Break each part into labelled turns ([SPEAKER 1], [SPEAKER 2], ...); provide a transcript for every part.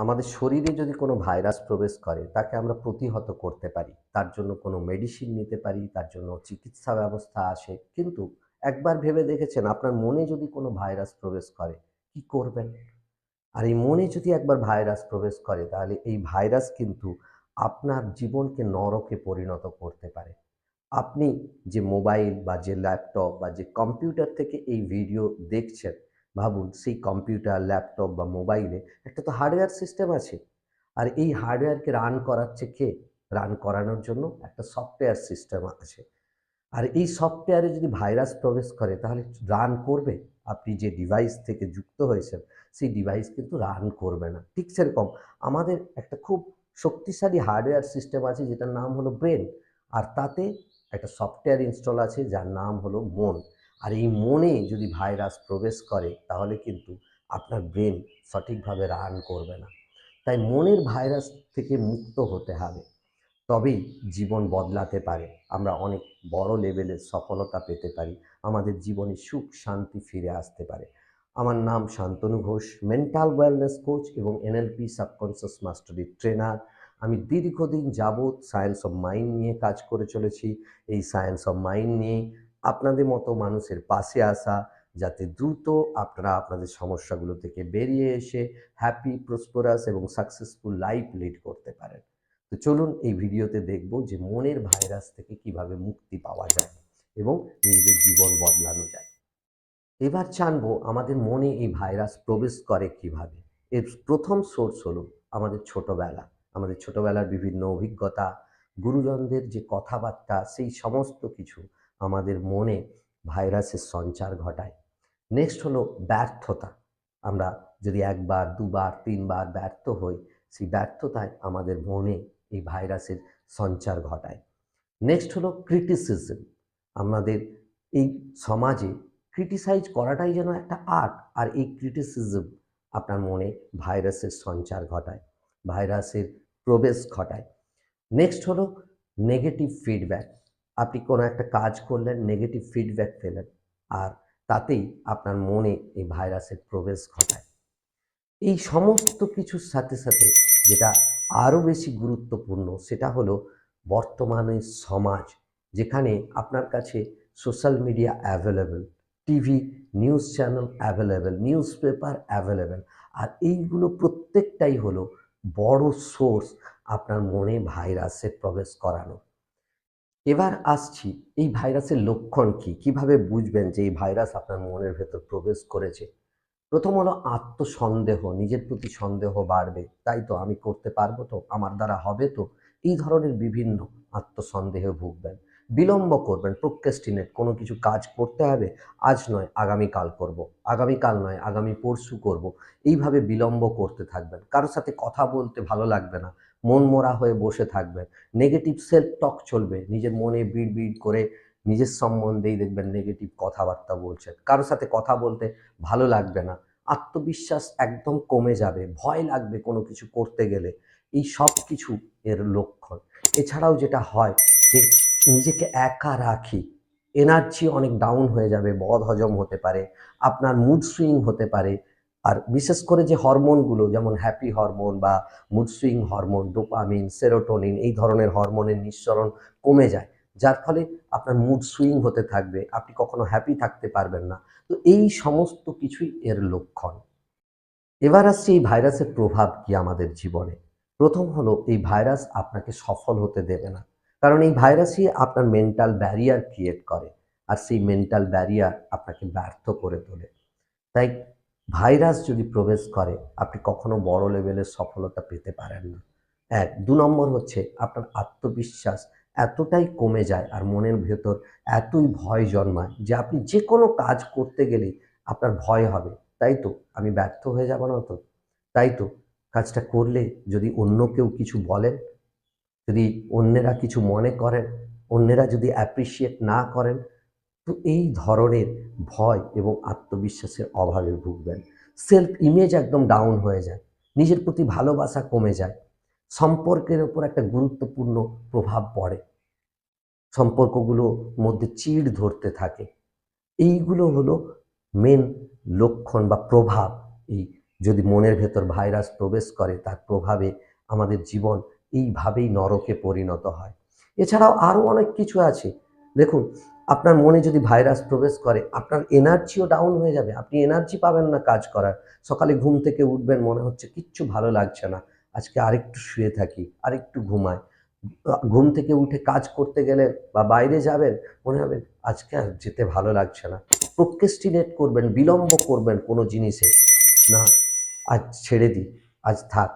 [SPEAKER 1] আমাদের শরীরে যদি কোনো ভাইরাস প্রবেশ করে, তাকে আমরা প্রতিহত করতে পারি। তার জন্য কোনো মেডিসিন নিতে পারি, তার জন্য চিকিৎসা ব্যবস্থা আসে। কিন্তু একবার ভেবে দেখেছেন, আপনার মনে যদি কোনো ভাইরাস প্রবেশ করে, কি করবেন? আর এই মনে যদি একবার ভাইরাস প্রবেশ করে, তাহলে এই ভাইরাস কিন্তু আপনার জীবনকে নরকে পরিণত করতে পারে। আপনি যে মোবাইল বা যে ল্যাপটপ বা যে কম্পিউটার থেকে এই ভিডিও দেখছেন ভাবুন, সেই কম্পিউটার ল্যাপটপ বা মোবাইলে একটা তো হার্ডওয়্যার সিস্টেম আছে। আর এই হার্ডওয়্যারকে রান করাচ্ছে কে? রান করানোর জন্য একটা সফটওয়্যার সিস্টেম আছে। আর এই সফটওয়্যারে যদি ভাইরাস প্রবেশ করে, তাহলে রান করবে? আপনি যে ডিভাইস থেকে যুক্ত হয়েছেন, সেই ডিভাইস কিন্তু রান করবে না। ঠিক সেরকম আমাদের একটা খুব শক্তিশালী হার্ডওয়্যার সিস্টেম আছে, যেটার নাম হলো ব্রেন আর তাতে একটা সফটওয়্যার ইনস্টল আছে, যার নাম হলো মন। আর এই মনে যদি ভাইরাস প্রবেশ করে, তাহলে কিন্তু আপনার ব্রেন সঠিকভাবে রান করবে না। তাই মনের ভাইরাস থেকে মুক্ত হতে হবে। তবেই জীবন বদলাতে পারে। আমরা অনেক বড় লেভেলের সফলতা পেতে পারি। আমাদের জীবনে সুখ, শান্তি ফিরে আসতে পারে। আমার নাম Shantanu Ghosh mental wellness coach এবং এনএলপি সাবকনসিয়াস মাস্টারি ট্রেনার আমি দীর্ঘদিন যাবৎ সায়েন্স অফ মাইন্ড নিয়ে কাজ করে চলেছি। এই সায়েন্স অফ মাইন্ড নিয়ে আপনাদের মতো মানুষের পাশে আসা, যাতে দ্রুত আপনারা আপনাদের সমস্যাগুলো থেকে বেরিয়ে এসে হ্যাপি প্রসপোরাস এবং সাকসেসফুল লাইফ লিড করতে পারেন। তো চলুন এই ভিডিওতে দেখব যে মনের ভাইরাস থেকে কীভাবে মুক্তি পাওয়া যায় এবং নিজেদের জীবন বদলানো যায়। এবার জানব আমাদের মনে এই ভাইরাস প্রবেশ করে কীভাবে। এর প্রথম সোর্স হলো আমাদের ছোটবেলা। আমাদের ছোটবেলার বিভিন্ন অভিজ্ঞতা, গুরুজনদের যে কথাবার্তা, সেই সমস্ত কিছু আমাদের মনে ভাইরাসের সঞ্চার ঘটায়। নেক্সট হলো ব্যর্থতা। আমরা যদি একবার, দুবার, তিনবার ব্যর্থ হই, সেই ব্যর্থতায় আমাদের মনে এই ভাইরাসের সঞ্চার ঘটায়। নেক্সট হলো ক্রিটিসিজম আমাদের এই সমাজে ক্রিটিসাইজ করাটাই যেন একটা আর্ট আর এই ক্রিটিসিজম আপনার মনে ভাইরাসের সঞ্চার ঘটায়, ভাইরাসের প্রবেশ ঘটায়। নেক্সট হলো নেগেটিভ ফিডব্যাক আপনি কোনো একটা কাজ করলেন নেগেটিভ ফিডব্যাক পেলেন, আর তাতেই আপনার মনে এই ভাইরাসের প্রবেশ ঘটায়। এই সমস্ত কিছুর সাথে সাথে যেটা আরও বেশি গুরুত্বপূর্ণ, সেটা হলো বর্তমানে সমাজ, যেখানে আপনার কাছে social media available TV news channel available newspaper available আর এইগুলো প্রত্যেকটাই হলো বড় সোর্স আপনার মনে ভাইরাসের প্রবেশ করানো। এবার আসছি, এই ভাইরাসের লক্ষণ কি? কীভাবে বুঝবেন যে এই ভাইরাস আপনার মনের ভেতর প্রবেশ করেছে? প্রথম হলো আত্মসন্দেহ, নিজের প্রতি সন্দেহ বাড়বে। তাই তো আমি করতে পারব তো, আমার দ্বারা হবে তো? এই ধরনের বিভিন্ন আত্মসন্দেহে ভুগবেন। বিলম্ব করবেন প্রোক্রেস্টিনেট কোনো কিছু কাজ করতে হবে? আজ নয়, আগামীকাল করব। আগামীকাল নয়, আগামী পরশু করব। এইভাবে বিলম্ব করতে থাকবেন। কারোর সাথে কথা বলতে ভালো লাগবে না। মন মরা হয়ে বসে থাকবেন। নেগেটিভ সেলফ টক চলবে। নিজের মনে বিড় বিড় করে নিজের সম্বন্ধেই দেখবেন নেগেটিভ কথাবার্তা বলছেন। কারোর সাথে কথা বলতে ভালো লাগবে না। আত্মবিশ্বাস একদম কমে যাবে। ভয় লাগবে কোনো কিছু করতে গেলে। এই সব কিছু এর লক্ষণ। এছাড়াও যেটা হয় যে নিজেকে একা রাখি। এনার্জি অনেক ডাউন হয়ে যাবে বদ হজম হতে পারে। আপনার মুড সুইং হতে পারে। আর বিশেষ করে যে হরমোনগুলো, যেমন হ্যাপি হরমোন বা mood swing hormone, dopamine, serotonin, এই ধরনের হরমোনের নিঃসরণ কমে যায়। যার ফলে আপনার মুড সুইং হতে থাকবে, আপনি কখনো হ্যাপি থাকতে পারবেন না। তো এই সমস্ত কিছুই এর লক্ষণ। এবার আসছে এই ভাইরাসের প্রভাব কি আমাদের জীবনে? প্রথম হলো, এই ভাইরাস আপনাকে সফল হতে দেবে না। কারণ এই ভাইরাসই আপনার মেন্টাল ব্যারিয়ার ক্রিয়েট করে, আর সেই মেন্টাল ব্যারিয়ার আপনাকে ব্যর্থ করে তোলে। তাই ভাইরাস যদি প্রবেশ করে, আপনি কখনো বড় লেভেলের সফলতা পেতে পারেন না। এক, দু নম্বর হচ্ছে আপনার আত্মবিশ্বাস এতটাই কমে যায় আর মনের ভেতর এতই ভয় জন্মায় যে আপনি যে কোনো কাজ করতে গেলে আপনার ভয় হবে। তাই তো? আমি ব্যর্থ হয়ে যাব না তো? তাই তো? কাজটা করলে যদি অন্য কেউ কিছু বলেন, যদি অন্যেরা কিছু মনে করেন, অন্যেরা যদি অ্যাপ্রিসিয়েট না করেন তো এই ধরনের ভয় এবং আত্মবিশ্বাসের অভাবে ভুগবেন। সেলফ ইমেজ একদম ডাউন হয়ে যায়। নিজের প্রতি ভালোবাসা কমে যায়। সম্পর্কের ওপর একটা গুরুত্বপূর্ণ প্রভাব পড়ে। সম্পর্কগুলোর মধ্যে চিড় ধরতে থাকে। এইগুলো হলো মেন লক্ষণ বা প্রভাব। এই যদি মনের ভেতর ভাইরাস প্রবেশ করে, তার প্রভাবে আমাদের জীবন এইভাবেই নরকে পরিণত হয়। এছাড়াও আরও অনেক কিছু আছে। দেখুন আপনার মনে যদি ভাইরাস প্রবেশ করে, আপনার এনার্জিও ডাউন হয়ে যাবে। আপনি এনার্জি পাবেন না কাজ করার। সকালে ঘুম থেকে উঠবেন, মনে হচ্ছে কিচ্ছু ভালো লাগছে না। আজকে আরেকটু শুয়ে থাকি, আরেকটু ঘুমায় ঘুম থেকে উঠে কাজ করতে গেলে বা বাইরে যাবেন, মনে হবে আজকে আর যেতে ভালো লাগছে না। প্রোক্রেস্টিনেট করবেন, বিলম্ব করবেন কোনো জিনিসে। না, আজ ছেড়ে দিই, আজ থাক।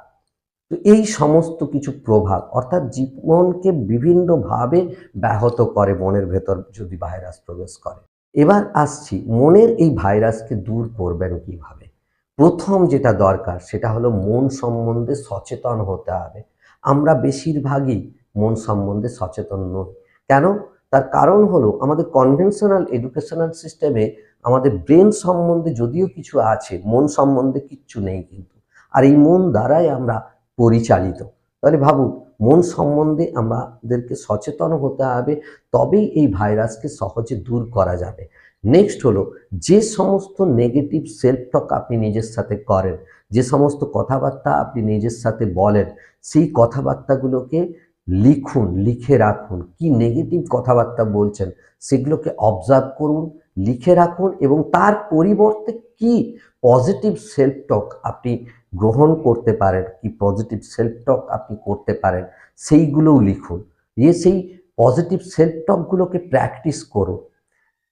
[SPEAKER 1] তো এই সমস্ত কিছু প্রভাব, অর্থাৎ জীবনকে বিভিন্নভাবে ব্যাহত করে মনের ভেতর যদি ভাইরাস প্রবেশ করে। এবার আসছি, মনের এই ভাইরাসকে দূর করবেন কীভাবে? প্রথম যেটা দরকার, সেটা হলো মন সম্বন্ধে সচেতন হতে হবে। আমরা বেশিরভাগই মন সম্বন্ধে সচেতন নই। কেন? তার কারণ হলো, আমাদের কনভেনশনাল এডুকেশনাল সিস্টেমে আমাদের ব্রেন সম্বন্ধে যদিও কিছু আছে, মন সম্বন্ধে কিচ্ছু নেই কিন্তু। আর এই মন দ্বারাই আমরা পরিচালিত। তাহলে ভাবুন, মন সম্বন্ধে আমাদেরকে সচেতন হতে হবে, তবেই এই ভাইরাসকে সহজে দূর করা যাবে। নেক্সট হলো, যে সমস্ত নেগেটিভ সেলফ টক আপনি নিজের সাথে করেন, যে সমস্ত কথাবার্তা আপনি নিজের সাথে বলেন, সেই কথাবার্তাগুলোকে লিখুন, লিখে রাখুন। কি নেগেটিভ কথাবার্তা বলছেন, সেগুলোকে অবজার্ভ করুন, লিখে রাখুন এবং তার পরিবর্তে কি পজিটিভ সেলফ টক আপনি গ্রহণ করতে পারেন কি পজিটিভ সেলফ টক আপনি করতে পারেন, সেইগুলোও লিখুন। দিয়ে সেই পজিটিভ সেলফ টকগুলোকে প্র্যাকটিস করুন।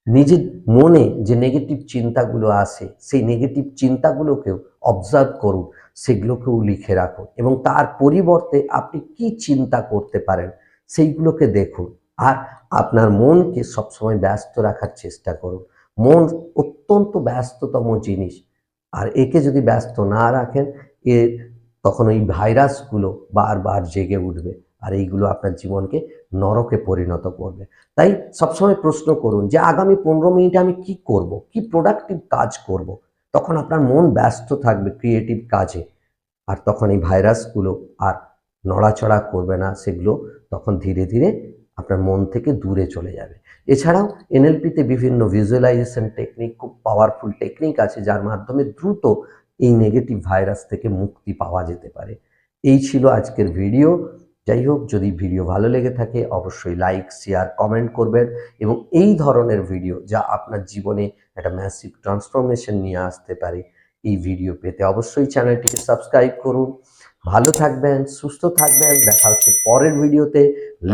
[SPEAKER 1] নিজের মনে যে নেগেটিভ চিন্তাগুলো আসে সেই নেগেটিভ চিন্তাগুলোকেও অবজার্ভ করুন, সেগুলোকেও লিখে রাখুন এবং তার পরিবর্তে আপনি কি চিন্তা করতে পারেন, সেইগুলোকে দেখুন। আর আপনার মনকে সবসময় ব্যস্ত রাখার চেষ্টা করুন। মন অত্যন্ত ব্যস্ততম জিনিস আর একে যদি ব্যস্ত না রাখেন, এ তখন ওই ভাইরাসগুলো বারবার জেগে উঠবে আর এইগুলো আপনার জীবনকে নরকে পরিণত করবে। তাই সবসময় প্রশ্ন করুন যে আগামী পনেরো মিনিটে আমি কি করব? কি প্রোডাক্টিভ কাজ করব? তখন আপনার মন ব্যস্ত থাকবে ক্রিয়েটিভ কাজে। আর তখন এই ভাইরাসগুলো আর নড়াচড়া করবে না, সেগুলো তখন ধীরে ধীরে আপনার মন থেকে দূরে চলে যাবে। এছাড়াও এনএলপিতে বিভিন্ন ভিজুয়ালাইজেশন টেকনিক খুব পাওয়ারফুল টেকনিক আছে, যার মাধ্যমে দ্রুত এই নেগেটিভ ভাইরাস থেকে মুক্তি পাওয়া যেতে পারে। এই ছিল আজকের ভিডিও যাই হোক, যদি ভিডিও ভালো লেগে থাকে, অবশ্যই লাইক শেয়ার কমেন্ট করবেন এবং এই ধরনের ভিডিও যা আপনার জীবনে একটা ম্যাসিভ ট্রান্সফরমেশন নিয়ে আসতে পারে, এই ভিডিও পেতে অবশ্যই চ্যানেলটিকে সাবস্ক্রাইব করুন। ভালো থাকবেন সুস্থ থাকবেন। দেখা হচ্ছে পরের ভিডিওতে।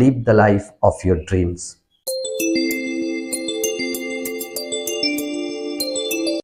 [SPEAKER 1] Live the life of your dreams